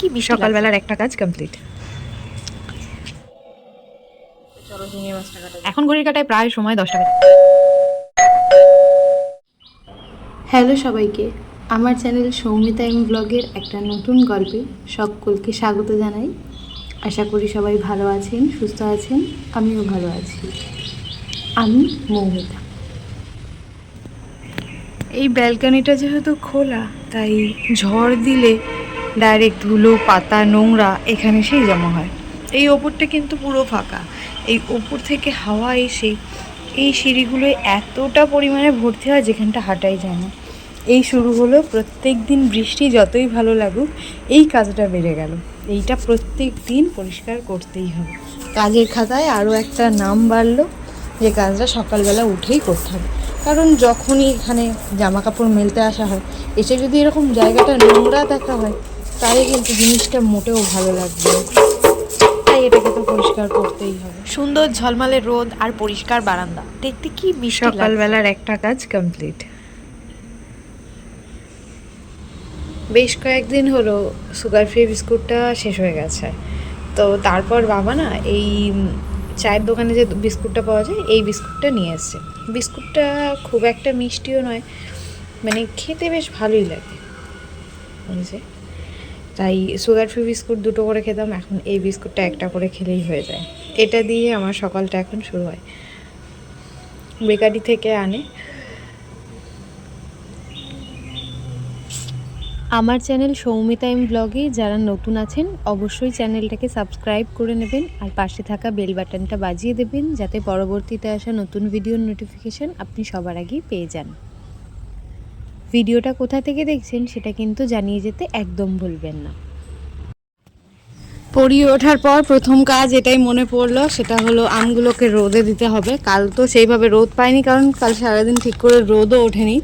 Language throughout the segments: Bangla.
কি সকালবেলার একটা কাজ কমপ্লিট। এখন ঘড়ির কাটায় প্রায় সময় দশটা বাজে হ্যালো সবাইকে আমার চ্যানেল সৌমিতা এম ব্লগের একটা নতুন গল্পে সকলকে স্বাগত জানাই। আশা করি সবাই ভালো আছেন সুস্থ আছেন আমিও ভালো আছি। আমি মৌমিতা। এই ব্যালকনিটা যেহেতু খোলা তাই ঝড় দিলে ডাইরেক্ট ধুলো, পাতা, নোংরা এখানে সেই জমা হয়। এই ওপরটা কিন্তু পুরো ফাঁকা। এই ওপর থেকে হাওয়া এসে এই সিঁড়িগুলো এতটা পরিমাণে ভর্তি হয় যেখানটা হাঁটাই যায় না। এই শুরু হলো প্রত্যেক দিন বৃষ্টি যতই ভালো লাগুক, এই কাজটা বেড়ে গেল। এইটা প্রত্যেক দিন পরিষ্কার করতেই হবে। কাজের খাতায় আরও একটা নাম বাড়লো যে কাজটা সকালবেলা উঠেই করতে হবে। কারণ যখনই এখানে জামা কাপড় মেলতে আসা হয়, এসে যদি এরকম জায়গাটা নোংরা দেখা হয় তাহলে কিন্তু জিনিসটা মোটেও ভালো লাগবে তাই এটাকে তো পরিষ্কার করতেই হবে। সুন্দর ঝলমলে রোদ আর পরিষ্কার বারান্দা। দেখতে কি। সকালবেলার একটা কাজ কমপ্লিট বেশ কয়েকদিন হলো সুগার ফ্রি বিস্কুটটা শেষ হয়ে গেছে। তো তারপর বাবা না এই চায়ের দোকানে যে বিস্কুটটা পাওয়া যায় এই বিস্কুটটা নিয়ে এসছে। বিস্কুটটা খুব একটা মিষ্টিও নয় মানে খেতে বেশ ভালোই লাগে। বুঝছে তাই সুগার ফ্রি বিস্কুট দুটো করে খেতাম, এখন এই বিস্কুটটা একটা করে খেলেই হয়ে যায়। এটা দিয়ে আমার সকালটা এখন শুরু হয়। বেকারি থেকে আনে। আমার চ্যানেল সৌমিতা এম ব্লগে যারা নতুন আছেন, অবশ্যই চ্যানেলটাকে সাবস্ক্রাইব করে নেবেন আর পাশে থাকা বেল বাটনটা বাজিয়ে দেবেন, যাতে পরবর্তীতে আসা নতুন ভিডিওর নোটিফিকেশান আপনি সবার আগেই পেয়ে যান। ভিডিওটা কোথা থেকে দেখছেন সেটা কিন্তু জানিয়ে যেতে একদম ভুলবেন না। পড়িয়ে ওঠার পর প্রথম কাজ এটাই মনে পড়ল, সেটা হলো আমগুলোকে রোদে দিতে হবে। কাল তো সেইভাবে রোদ পাইনি, কারণ কাল সারাদিন ঠিক করে রোদও ওঠেনি।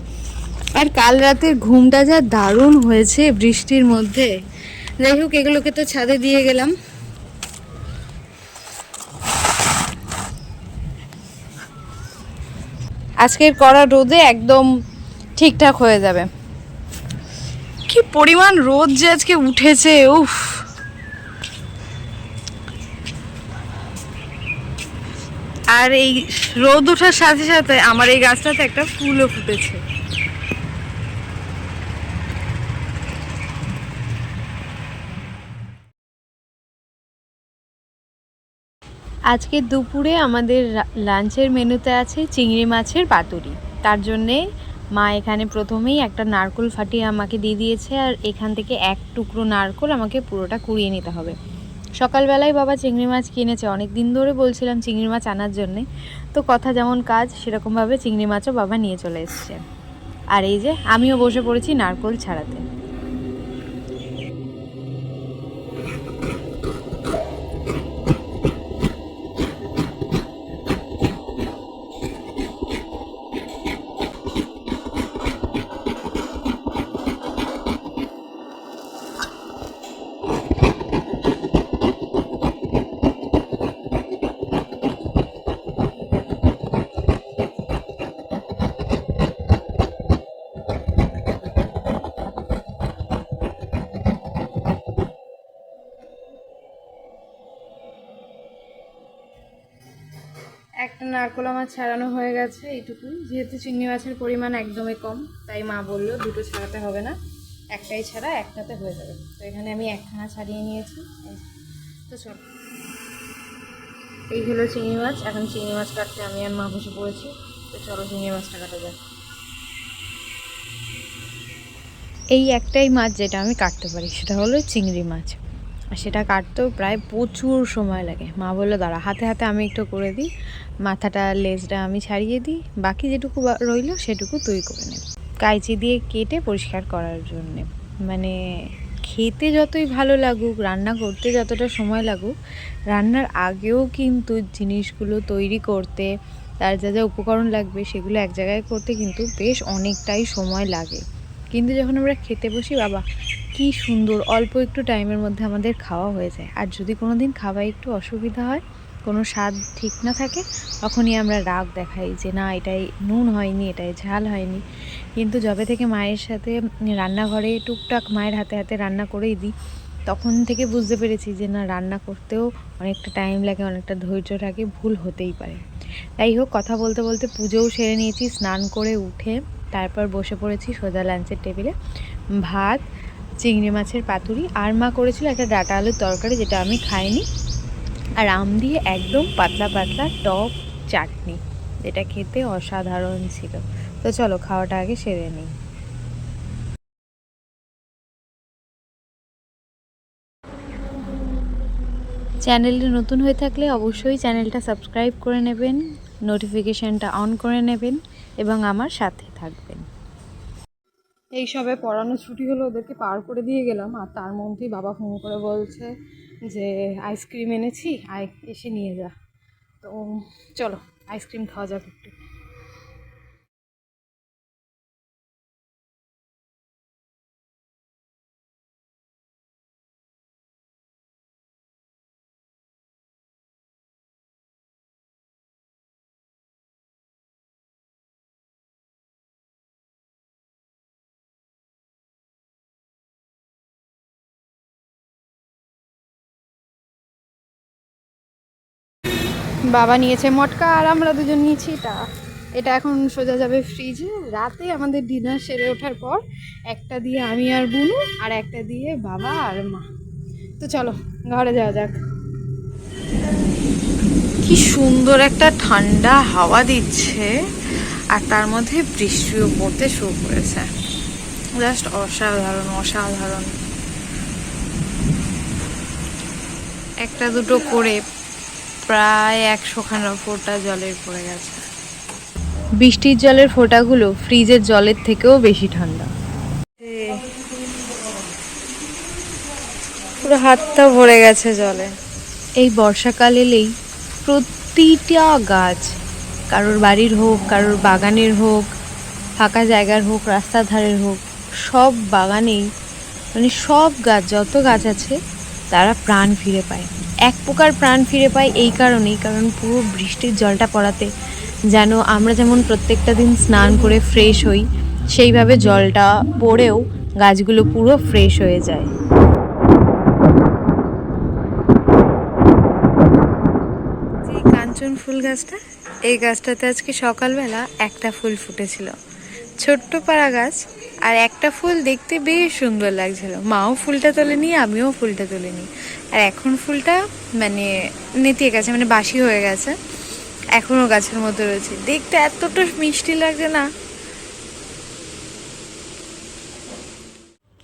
আর কাল রাতের ঘুমটা যা দারুণ হয়েছে বৃষ্টির মধ্যে। যাই হোক, এগুলোকে তো ছাদে দিয়ে গেলাম। আজকের করা রোদে একদম ঠিকঠাক হয়ে যাবে। কি পরিমাণ রোদ যে আজকে উঠেছে উফ। আর এই রোদ ওঠার সাথে সাথে আমার এই গাছটাতে একটা ফুলও ফুটেছে। আজকে দুপুরে আমাদের লাঞ্চের মেনুতে আছে চিংড়ি মাছের পাতুরি। তার জন্যে মা এখানে প্রথমেই একটা নারকোল ফাটিয়ে আমাকে দিয়ে দিয়েছে আর এখান থেকে এক টুকরো নারকোল আমাকে পুরোটা কুড়িয়ে নিতে হবে। সকালবেলায় বাবা চিংড়ি মাছ কিনেছে অনেক দিন ধরে বলছিলাম চিংড়ি মাছ আনার জন্যে। তো কথা যেমন কাজ, সেরকমভাবে চিংড়ি মাছও বাবা নিয়ে চলে এসছে। আর এই যে, আমিও বসে পড়েছি নারকোল ছাড়াতে। একটা নারকোল আমার ছাড়ানো হয়ে গেছে এইটুকুই। যেহেতু চিংড়ি মাছের পরিমাণ একদমই কম, তাই মা বলল দুটো ছাড়াতে হবে না। একটাই ছাড়া একটাতে হয়ে যাবে। তো এখানে আমি একখানা ছাড়িয়ে নিয়েছি। তো চল। এই হলো চিংড়ি মাছ। এখন চিংড়ি মাছ কাটতে আমি আর মা বসে পড়েছি। তো চলো চিংড়ি মাছটা কাটা যাক। এই একটাই মাছ যেটা আমি কাটতে পারি, সেটা হলো চিংড়ি মাছ। আর সেটা কাটতেও প্রায় প্রচুর সময় লাগে। মা বলল, দাঁড়া, হাতে হাতে আমি একটু করে দিই। মাথাটা, লেজটা আমি ছাড়িয়ে দিই। বাকি যেটুকু রইল সেটুকু তুই করে নে। কাইচি দিয়ে কেটে পরিষ্কার করার জন্যে। মানে খেতে যতই ভালো লাগুক, রান্না করতে যতটা সময় লাগুক, রান্নার আগেও কিন্তু জিনিসগুলো তৈরি করতে, তার যা যা উপকরণ লাগবে সেগুলো এক জায়গায় করতে কিন্তু বেশ অনেকটাই সময় লাগে। কিন্তু যখন আমরা খেতে বসি, বাবা, কি সুন্দর! অল্প একটু টাইমের মধ্যে আমাদের খাওয়া হয়ে যায়। আর যদি কোনো দিন খাওয়ায় একটু অসুবিধা হয় কোনো স্বাদ ঠিক না থাকে, তখনই আমরা রাগ দেখাই যে না, এটাই নুন হয়নি, এটাই ঝাল হয়নি। কিন্তু যবে থেকে মায়ের সাথে রান্নাঘরে টুকটাক মায়ের হাতে হাতে রান্না করেই দিই, তখন থেকে বুঝতে পেরেছি যে না, রান্না করতেও অনেকটা টাইম লাগে, অনেকটা ধৈর্য থাকে, ভুল হতেই পারে। যাই হোক, কথা বলতে বলতে পুজোও সেরে নিয়েছি, স্নান করে উঠে তারপর বসে পড়েছি সোজা লাঞ্চের টেবিলে। ভাত, চিংড়ি মাছের পাতুরি, আর মা করেছিল একটা ডাটা আলুর তরকারি, যেটা আমি খাইনি। আর আম দিয়ে একদম পাতলা পাতলা টক চাটনি, যেটা খেতে অসাধারণ ছিল। তো চলো, খাওয়াটা আগে সেরে নিই। চ্যানেলটি নতুন হয়ে থাকলে অবশ্যই চ্যানেলটা সাবস্ক্রাইব করে নেবেন, নোটিফিকেশানটা অন করে নেবেন, এবং আমার সাথে থাকবেন। এই সবে পড়ানো ছুটি হলো, ওদেরকে পার করে দিয়ে গেলাম, আর তার মধ্যেই বাবা ফোন করে বলছে যে আইসক্রিম এনেছি আই এসে নিয়ে যা। তো চলো আইসক্রিম খাওয়া যাক একটু। বাবা নিয়েছে মটকা আর আমরা দুজন নিয়েছি এটা। এটা এখন সোজা যাবে ফ্রিজে। রাতে আমাদের ডিনার সেরে ওঠার পর একটা দিয়ে আমি আর বুনু আর একটা দিয়ে বাবা আর মা। তো চলো, ঘরে যাওয়া যাক। কি সুন্দর একটা ঠান্ডা হাওয়া দিচ্ছে আর তার মধ্যে বৃষ্টিও পড়তে শুরু করেছে। জাস্ট অসাধারণ অসাধারণ। একটা দুটো করে প্রায় একশোখানা ফোঁটা জলের পড়ে গেছে। বৃষ্টির জলের ফোঁটাগুলো ফ্রিজের জলের থেকেও বেশি ঠান্ডা। পুরো হাতটা ভরে গেছে জলে। এই বর্ষাকাল এলেই প্রতিটা গাছ কারোর বাড়ির হোক কারোর বাগানের হোক ফাঁকা জায়গার হোক রাস্তার ধারের হোক সব বাগানেই মানে সব গাছ যত গাছ আছে তারা প্রাণ ফিরে পায়। এক প্রকার প্রাণ ফিরে পায় এই কারণেই, কারণ পুরো বৃষ্টির জলটা পড়াতে যেন আমরা যেমন প্রত্যেকটা দিন স্নান করে ফ্রেশ হই, সেইভাবে জলটা পড়েও গাছগুলো পুরো ফ্রেশ হয়ে যায়। যে কাঞ্চন ফুল গাছটা, এই গাছটাতে আজকে সকালবেলা একটা ফুল ফুটেছিল। ছোট্ট পাড়া গাছ, আর একটা ফুল দেখতে বেশ সুন্দর লাগছিল। মাও ফুলটা তোলেনি, আমিও ফুলটা তুলিনি। আর এখন ফুলটা মানে নেতিয়ে গেছে মানে বাসি হয়ে গেছে। এখনও গাছের মধ্যে রয়েছে। দেখতে এতটা মিষ্টি লাগছে না।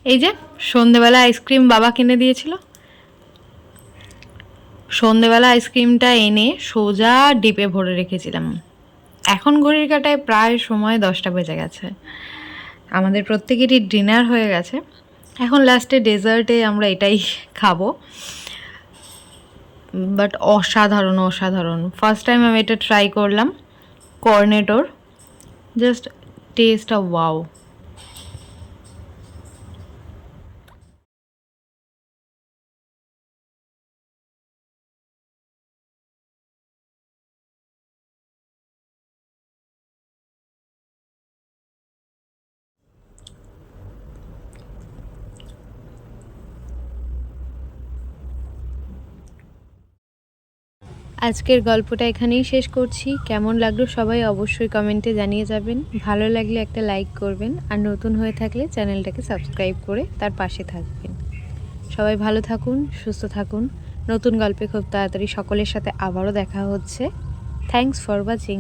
এই যে, সন্ধেবেলা আইসক্রিম বাবা কিনে দিয়েছিল। সন্ধেবেলা আইসক্রিমটা এনে সোজা ডিপে ভরে রেখেছিলাম। এখন ঘড়ির কাটায় প্রায় সময় দশটা বেজে গেছে। আমাদের প্রত্যেকেরই ডিনার হয়ে গেছে। এখন লাস্টে ডেজার্টে আমরা এটাই খাব। বাট অসাধারণ অসাধারণ। ফার্স্ট টাইম আমি এটা ট্রাই করলাম কর্নেটোর জাস্ট টেস্ট অফ ওয়াও আজকের গল্পটা এখানেই শেষ করছি। কেমন লাগল সবাই অবশ্যই কমেন্টে জানিয়ে যাবেন। ভালো লাগলে একটা লাইক করবেন আর নতুন হয়ে থাকলে চ্যানেলটাকে সাবস্ক্রাইব করে তার পাশে থাকবেন। সবাই ভালো থাকুন, সুস্থ থাকুন। নতুন গল্পে খুব তাড়াতাড়ি সকলের সাথে আবারও দেখা হচ্ছে। Thanks for watching